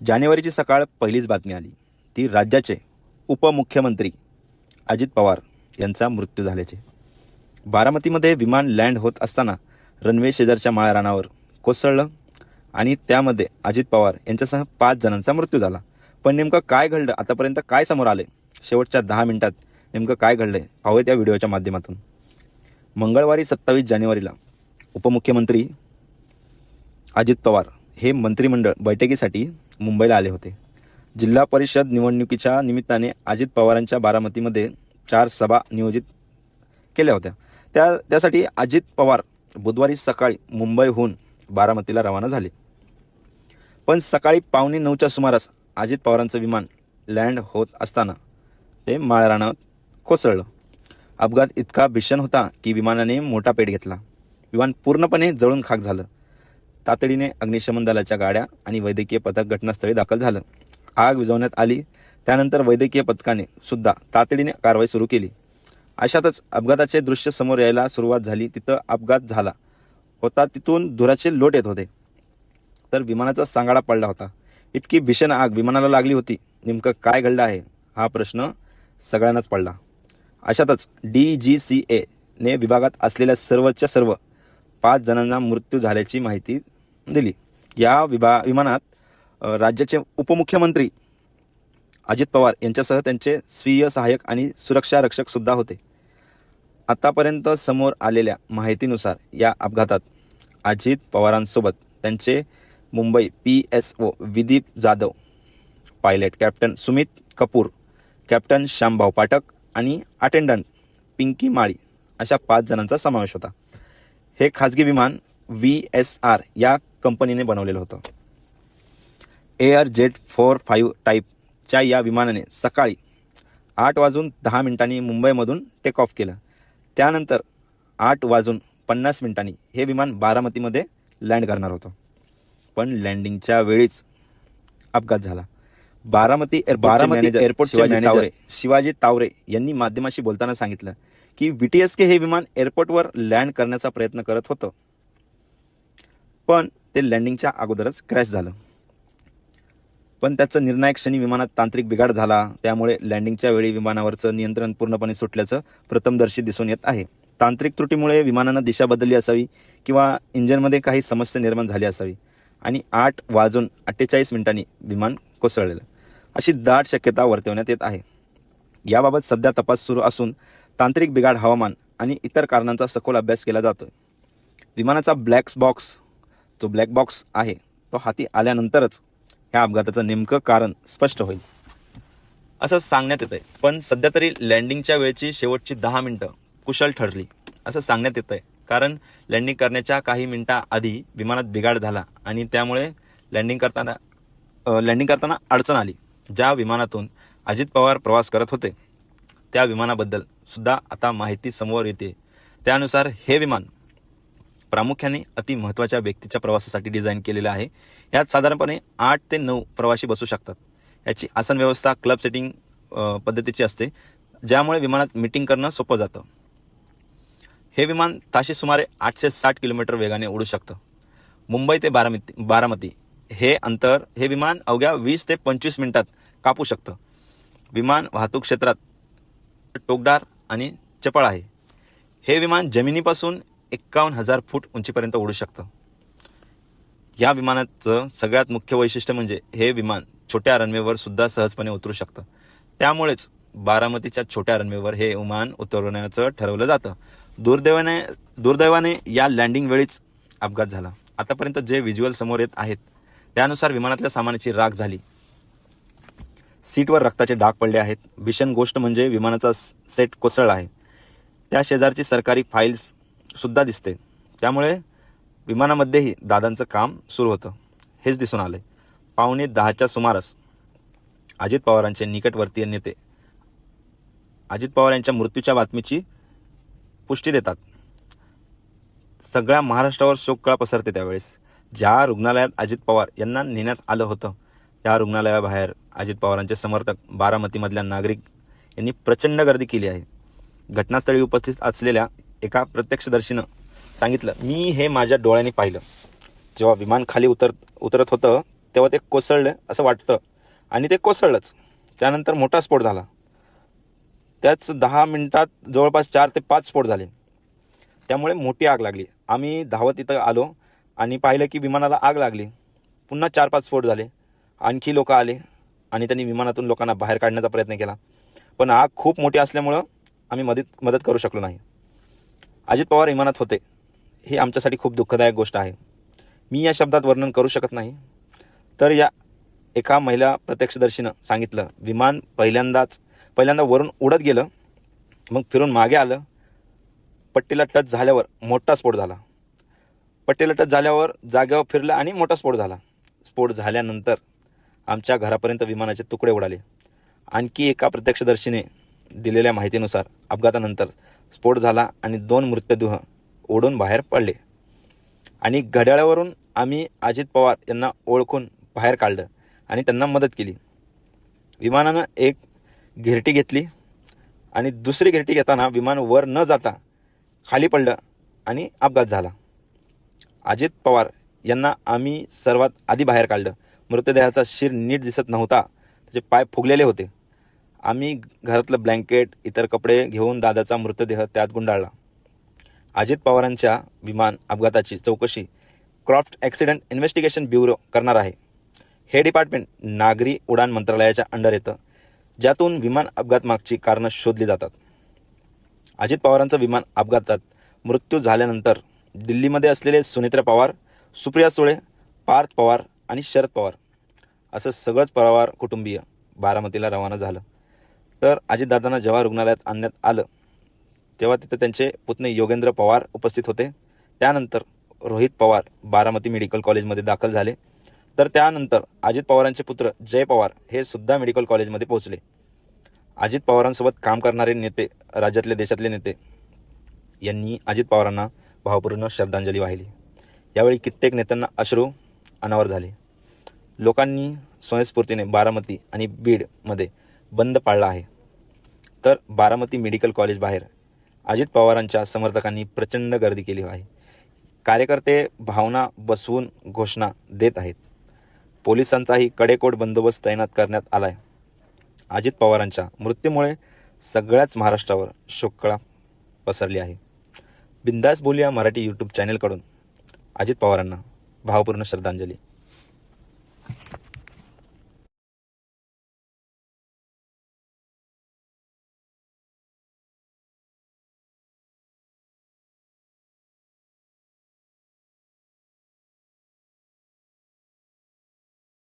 जानेवारीची सकाळ पहिलीच बातमी आली. ती राज्याचे उपमुख्यमंत्री अजित पवार यांचा मृत्यू झाल्याचे. बारामतीमध्ये विमान लँड होत असताना रनवे शेजारच्या माळरानावर कोसळलं आणि त्यामध्ये अजित पवार यांच्यासह पाच जणांचा मृत्यू झाला. पण नेमकं काय घडलं? आतापर्यंत काय समोर आले शेवटच्या दहा मिनिटात नेमकं काय घडलंय? पाहूया त्या व्हिडिओच्या माध्यमातून. मंगळवारी सत्तावीस जानेवारीला उपमुख्यमंत्री अजित पवार हे मंत्रिमंडळ बैठकीसाठी मुंबईला आले होते. जिल्हा परिषद निवडणुकीच्या निमित्ताने अजित पवारांच्या बारामतीमध्ये चार सभा नियोजित केल्या होत्या. त्या त्यासाठी अजित पवार बुधवारी सकाळी मुंबईहून बारामतीला रवाना झाले. पण सकाळी पावणे नऊच्या सुमारास अजित पवारांचं विमान लँड होत असताना ते माळरानात कोसळलं. अपघात इतका भीषण होता की विमानाने मोठा पेट घेतला. विमान पूर्णपणे जळून खाक झालं. तातडीने अग्निशमन दलाच्या गाड्या आणि वैद्यकीय पथक घटनास्थळी दाखल झालं. आग विझवण्यात आली. त्यानंतर वैद्यकीय पथकाने सुद्धा तातडीने कारवाई सुरू केली. अशातच अपघाताचे दृश्य समोर यायला सुरुवात झाली. तिथं अपघात झाला होता. तिथून धुराचे लोट येत होते. तर विमानाचा सांगाडा पडला होता. इतकी भीषण आग विमानाला लागली होती. नेमकं काय घडलं आहे? हा प्रश्न सगळ्यांनाच पडला. अशातच डी जी सी एने विभागात असलेल्या सर्वच्या सर्व पाच जणांना मृत्यू झाल्याची माहिती दिली. या विभा विमानात राज्याचे उपमुख्यमंत्री अजित पवार यांच्यासह त्यांचे स्वीय सहाय्यक आणि सुरक्षा रक्षक सुद्धा होते. आतापर्यंत समोर आलेल्या माहितीनुसार या अपघातात अजित पवारांसोबत त्यांचे Mumbai P S O Vidip Jadhav pilot captain Sumit Kapoor captain Shyambhau Pathak आणि अटेंडंट पिंकी माळी अशा पाच जणांचा समावेश होता. हे खाजगी विमान व्ही एस आर या कंपनीने बनवलेलं होतं. एअर जेट फोर फाईव्ह टाईपच्या या विमानाने सकाळी आठ वाजून दहा मिनिटांनी मुंबईमधून टेक ऑफ केलं. त्यानंतर आठ वाजून पन्नास मिनिटांनी हे विमान बारामतीमध्ये लँड करणार होतं. पण लँडिंगच्या वेळीच अपघात झाला. बारामती एअर बारामती एअरपोर्टचे शिवाजी मॅनेजर शिवाजी तावरे यांनी माध्यमाशी बोलताना सांगितलं की व्हीटीएसके हे विमान एअरपोर्टवर लँड करण्याचा प्रयत्न करत होतं. पण ते लँडिंगच्या अगोदरच क्रॅश झालं. पण त्याचं निर्णायक क्षणी विमानात तांत्रिक बिघाड झाला. त्यामुळे लँडिंगच्या वेळी विमानावरचं नियंत्रण पूर्णपणे सुटल्याचं प्रथमदर्शी दिसून येत आहे. तांत्रिक त्रुटीमुळे विमानानं दिशा बदलली असावी किंवा इंजिनमध्ये काही समस्या निर्माण झाली असावी आणि आठ वाजून अठ्ठेचाळीस मिनिटांनी विमान कोसळलेलं. अशी दाट शक्यता वर्तवण्यात येत आहे. याबाबत सध्या तपास सुरू असून तांत्रिक बिघाड हवामान आणि इतर कारणांचा सखोल अभ्यास केला जातो विमानाचा ब्लॅक बॉक्स तो ब्लॅक बॉक्स आहे तो हाती आल्यानंतरच ह्या अपघाताचं नेमकं कारण स्पष्ट होईल. असं सांगण्यात येत आहे पण सध्या तरी लँडिंगच्या वेळची शेवटची दहा मिनिटं कुशल ठरली. असं सांगण्यात येत आहे कारण लँडिंग करण्याच्या काही मिनिटाआधी विमानात बिघाड झाला आणि त्यामुळे लँडिंग करताना लँडिंग करताना अडचण आली. ज्या विमानातून अजित पवार प्रवास करत होते त्या विमानाबद्दल सुद्धा आता माहिती समोर येते. त्यानुसार हे विमान प्रामुख्याने अति महत्त्वाच्या व्यक्तीच्या प्रवासासाठी डिझाईन केलेलं आहे. यात साधारणपणे आठ ते नऊ प्रवासी बसू शकतात. याची आसन व्यवस्था क्लब सेटिंग पद्धतीची असते ज्यामुळे विमानात मिटिंग करणं सोपं जातं. हे विमान ताशी सुमारे आठशे साठ किलोमीटर वेगाने उडू शकतं. मुंबई ते बारामती बारामती हे अंतर हे विमान अवघ्या वीस ते पंचवीस मिनिटात कापू शकतं. विमान वाहतूक क्षेत्रात टोकदार आणि चपळ आहे. हे विमान जमिनीपासून एक्कावन्न हजार फूट उंचीपर्यंत उडू शकतं. या विमानाचं सगळ्यात मुख्य वैशिष्ट्य म्हणजे हे विमान छोट्या रनवेवर सुद्धा सहजपणे उतरू शकतं. त्यामुळेच बारामतीच्या छोट्या रनवेवर हे विमान उतरवण्याचं ठरवलं जातं. दुर्दैवाने दुर्दैवाने या लँडिंग वेळीच अपघात झाला. आतापर्यंत जे व्हिज्युअल समोर येत आहेत त्यानुसार विमानातल्या सामानाची राख झाली. सीटवर रक्ताचे डाग पडले आहेत. भीषण गोष्ट म्हणजे विमानाचा सेट कोसळला आहे. त्या शेजारची सरकारी फाईल्स सुद्धा दिसते. त्यामुळे विमानामध्येही दादांचं काम सुरू होतं. हेच दिसून आलंय. पावणे दहाच्या सुमारास अजित पवारांचे निकटवर्तीय नेते अजित पवार यांच्या मृत्यूच्या बातमीची पुष्टी देतात. सगळ्या महाराष्ट्रावर शोककळा पसरते त्यावेळेस. ज्या रुग्णालयात अजित पवार यांना नेण्यात आलं होतं त्या रुग्णालयाबाहेर अजित पवारांचे समर्थक बारामतीमधल्या नागरिक यांनी प्रचंड गर्दी केली आहे. घटनास्थळी उपस्थित असलेल्या एका प्रत्यक्षदर्शीनं सांगितलं मी हे माझ्या डोळ्याने पाहिलं. जेव्हा विमान खाली उतर उतरत होतं तेव्हा ते कोसळलं असं वाटतं. आणि ते कोसळलंच. त्यानंतर मोठा स्फोट झाला. त्याच दहा मिनिटात जवळपास चार ते पाच स्फोट झाले. त्यामुळे मोठी आग लागली. आम्ही धावत इथं आलो आणि पाहिलं की विमानाला आग लागली. पुन्हा चार पाच स्फोट झाले. आणखी लोक आले आणि त्यांनी विमानातून लोकांना बाहेर काढण्याचा प्रयत्न केला. पण आग खूप मोठी असल्यामुळं आम्ही मदत मदत करू शकलो नाही. अजित पवार विमानात होते. हे आमच्यासाठी खूप दुःखदायक गोष्ट आहे. मी या शब्दात वर्णन करू शकत नाही. तर या एका महिला प्रत्यक्षदर्शीनं सांगितलं विमान पहिल्यांदाच पहिल्यांदा वरून उडत गेलं मग फिरून मागे आलं. पट्टीला टच झाल्यावर मोठा स्फोट झाला. पट्टीला टच झाल्यावर जागेवर फिरलं आणि मोठा स्फोट झाला. स्फोट झाल्यानंतर आमच्या घरापर्यंत विमानाचे तुकडे उडाले. आणखी एका प्रत्यक्षदर्शीने दिलेल्या माहितीनुसार अपघातानंतर स्फोट झाला आणि दोन मृतदेह ओढून बाहेर पडले. आणि घड्याळावरून आम्ही अजित पवार यांना ओळखून बाहेर काढलं आणि त्यांना मदत केली. विमानानं एक घिरटी घेतली आणि दुसरी घिरटी घेताना विमान वर न जाता खाली पडलं आणि अपघात झाला. अजित पवार यांना आम्ही सर्वात आधी बाहेर काढलं. मृतदेहाचा शिर नीट दिसत नव्हता त्याचे पाय फुगलेले होते. आम्ही घरातलं ब्लँकेट इतर कपडे घेऊन दादाचा मृतदेह त्यात गुंडाळला. अजित पवारांच्या विमान अपघाताची चौकशी क्रॉफ्ट ॲक्सिडेंट इन्व्हेस्टिगेशन ब्युरो करणार आहे. हे डिपार्टमेंट नागरी उडान मंत्रालयाच्या अंडर येतं ज्यातून विमान अपघात मागची कारणं शोधली जातात. अजित पवारांचं विमान अपघातात मृत्यू झाल्यानंतर दिल्लीमध्ये असलेले सुनेत्रा पवार सुप्रिया सुळे पार्थ पवार आणि शरद पवार असं सगळंच पवार कुटुंबीय बारामतीला रवाना झालं. तर अजितदादांना जेव्हा रुग्णालयात आणण्यात आलं तेव्हा तिथं त्यांचे पुतणे योगेंद्र पवार उपस्थित होते. त्यानंतर रोहित पवार बारामती मेडिकल कॉलेजमध्ये दाखल झाले. तर त्यानंतर अजित पवारांचे पुत्र जय पवार हे सुद्धा मेडिकल कॉलेजमध्ये पोहोचले. अजित पवारांसोबत काम करणारे नेते राज्यातले देशातले नेते यांनी अजित पवारांना भावपूर्ण श्रद्धांजली वाहिली. यावेळी कित्येक नेत्यांना अश्रू अनावर झाले. लोकांनी स्वयंस्फूर्तीने बारामती आणि बीडमध्ये बंद पाळला आहे. तर बारामती मेडिकल कॉलेज बाहेर अजित पवारांच्या समर्थकांनी प्रचंड गर्दी केली आहे. कार्यकर्ते भावना बसवून घोषणा देत आहेत. पोलिसांचाही कडेकोट बंदोबस्त तैनात करण्यात आला आहे अजित पवारांच्या मृत्यूमुळे सगळ्याच महाराष्ट्रावर शोककळा पसरली आहे. बिंदास बोलिया मराठी यूट्यूब चॅनेलकडून अजित पवारांना भावपूर्ण श्रद्धांजली.